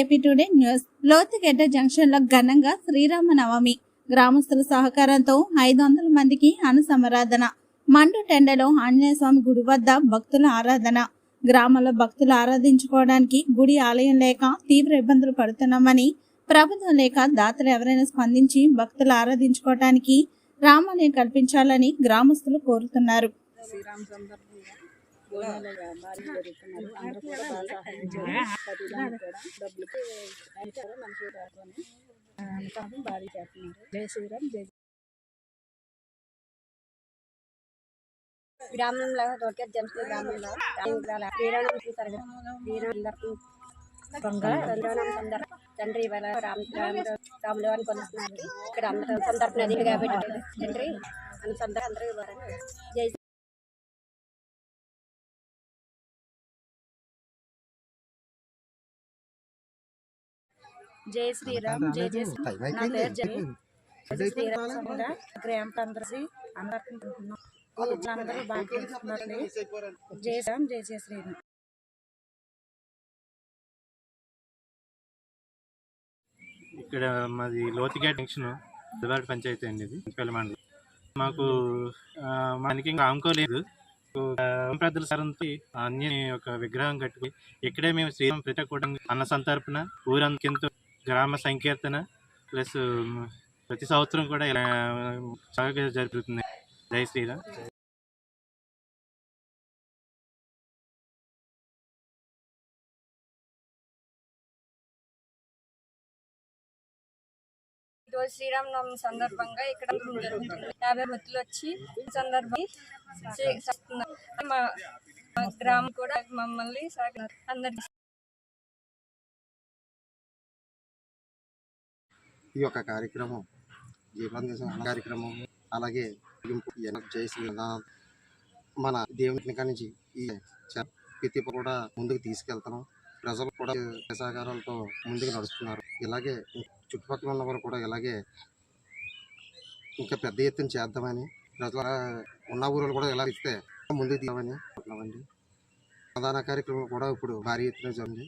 AP today news. Lothugadda జంక్షన్లో ఘనంగా శ్రీరామ నవమి గ్రామస్తుల సహకారంతో ఐదు వందల మందికి అనుసమరాధన. మండు టెండలో ఆంజనేయ స్వామి గుడి వద్ద భక్తుల ఆరాధన. గ్రామంలో భక్తులు ఆరాధించుకోవడానికి గుడి ఆలయం లేక తీవ్ర ఇబ్బందులు పడుతున్నామని ప్రభుత్వం లేక దాతలు ఎవరైనా స్పందించి భక్తులు ఆరాధించుకోవడానికి రామాలయం కల్పించాలని గ్రామస్తులు కోరుతున్నారు. శ్రీరామ సందర్భంగా భోజనాలు భారీ జరుగుతున్నారు. అందరూ కూడా బాగా సహాయం చేయాలి ప్రతిదానికి కూడా డబ్బులకి ఇచ్చారు మనిషి రాసుకొని అనుకోవడం భారీ చేస్తున్నారు. జై శ్రీరామ్ జై గ్రామంలో దొరికే జంప్ గ్రామంలో శ్రీరామ చూసారు సందర్భ తండ్రి ఇవాళ రామ రాములు అని కొలుస్తున్నారు ఇక్కడ అందరూ సందర్భ నది కాబట్టి తండ్రి అని సందర్భ అందరూ జై జై శ్రీరామ్ జై జై శ్రీరామ్. నా పేరు జై. జై శ్రీరామ్ సంగా గ్రామ అందరి అందరికీ అందరూ బాగా చేస్తున్నారండి. జై శ్రీరామ్ జై జై శ్రీరామ్. ఇక్కడ మాది లోతిగా జంక్షన్ దుబాటి పంచాయతీ అండి ఇది పెళ్ళి మండలం మాకు మనకి ఇంకా ఆముకోలేదు పెద్దల సరంతో అన్ని ఒక విగ్రహం కట్టుకుని ఇక్కడే మేము శ్రీరామ్ పెట్టకూడదు అన్న సంతర్పణ ఊరంతకింత గ్రామ సంకీర్తన ప్లస్ ప్రతి సంవత్సరం కూడా ఇలా బాగా జరుగుతుంది జై శ్రీరామ్. ఈరోజు శ్రీరామనవమి సందర్భంగా ఇక్కడ జరుగుతుంది యాభై భక్తులు వచ్చి ఈ సందర్భం చే- చేస్తున్నారు. మా మా గ్రామం కూడా మమ్మల్ని సహకరి- ఈ యొక్క కార్యక్రమం జీవనం కార్యక్రమం అలాగే ముగింపు జై మన దేవుని కాడి నుంచి ఈ ప్రతి కూడా ముందుకు తీసుకెళ్తాం. ప్రజలు కూడా సహకారాలతో ముందుకు నడుస్తున్నారు. ఇలాగే చుట్టుపక్కల ఉన్న వారు కూడా ఇలాగే ఇంకా పెద్ద ఎత్తున చేద్దామని ప్రజల ఉన్న ఊరు కూడా ఇలా ఇస్తే ముందుకు తీయమని అనుకుంటున్నామండి ప్రధాన కార్యక్రమం కూడా ఇప్పుడు భారీ ఎత్తున జరిగింది.